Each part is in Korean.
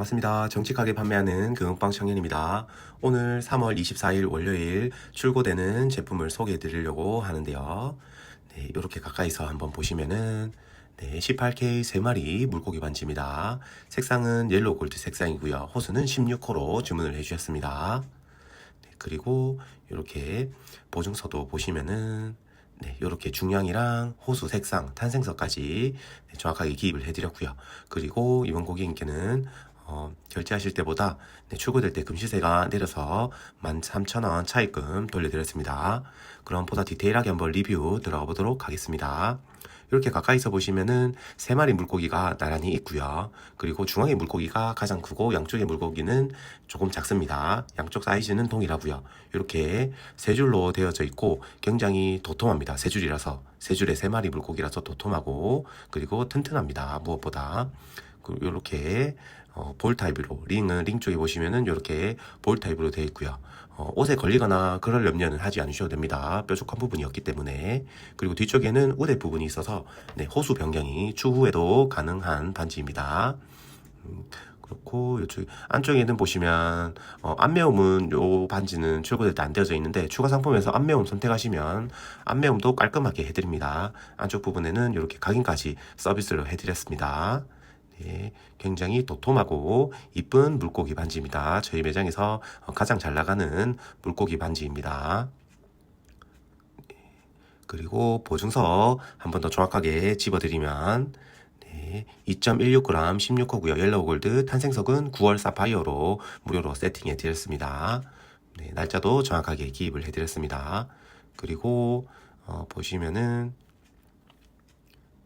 반갑습니다. 정직하게 판매하는 금은빵 청년입니다. 오늘 3월 24일 월요일 출고되는 제품을 소개해 드리려고 하는데요. 네, 이렇게 가까이서 한번 보시면은 네, 18K 3마리 물고기 반지입니다. 색상은 옐로우 골드 색상이고요. 호수는 16호로 주문을 해 주셨습니다. 네, 그리고 이렇게 보증서도 보시면은 네, 이렇게 중량이랑 호수 색상, 탄생서까지 네, 정확하게 기입을 해드렸고요. 그리고 이번 고객님께는 어, 결제하실 때보다 네, 출고될 때 금시세가 내려서 13,000원 차입금 돌려드렸습니다. 그럼 보다 디테일하게 한번 리뷰 들어가 보도록 하겠습니다. 이렇게 가까이서 보시면은 세 마리 물고기가 나란히 있고요. 그리고 중앙의 물고기가 가장 크고 양쪽의 물고기는 조금 작습니다. 양쪽 사이즈는 동일하고요. 이렇게 세 줄로 되어져 있고 굉장히 도톰합니다. 세 줄이라서 세 줄에 세 마리 물고기라서 도톰하고 그리고 튼튼합니다. 무엇보다 이렇게 어, 볼 타입으로 링은 링 쪽에 보시면은 이렇게 볼 타입으로 되어 있고요. 어, 옷에 걸리거나 그럴 염려는 하지 않으셔도 됩니다. 뾰족한 부분이 없기 때문에 그리고 뒤쪽에는 우대 부분이 있어서 네, 호수 변경이 추후에도 가능한 반지입니다. 음, 그렇고 이쪽 안쪽에는 보시면 어, 안매움은 요 반지는 출고될 때 안 되어져 있는데 추가 상품에서 안매움 선택하시면 안매움도 깔끔하게 해드립니다. 안쪽 부분에는 이렇게 각인까지 서비스를 해드렸습니다. 네, 굉장히 도톰하고 이쁜 물고기 반지입니다. 저희 매장에서 어, 가장 잘 나가는 물고기 반지입니다. 네, 그리고 보증서 한 번 더 정확하게 집어드리면 네, 2.16g 16호고요. 옐로우 골드 탄생석은 9월 사파이어로 무료로 세팅해 드렸습니다. 네, 날짜도 정확하게 기입을 해 드렸습니다. 그리고 어, 보시면은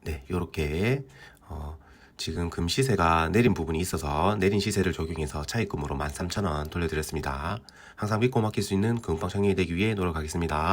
네, 요렇게 어, 지금 금 시세가 내린 부분이 있어서 내린 시세를 적용해서 차입금으로 13,000원 돌려드렸습니다. 항상 믿고 맡길 수 있는 금빵 청년이 되기 위해 노력하겠습니다.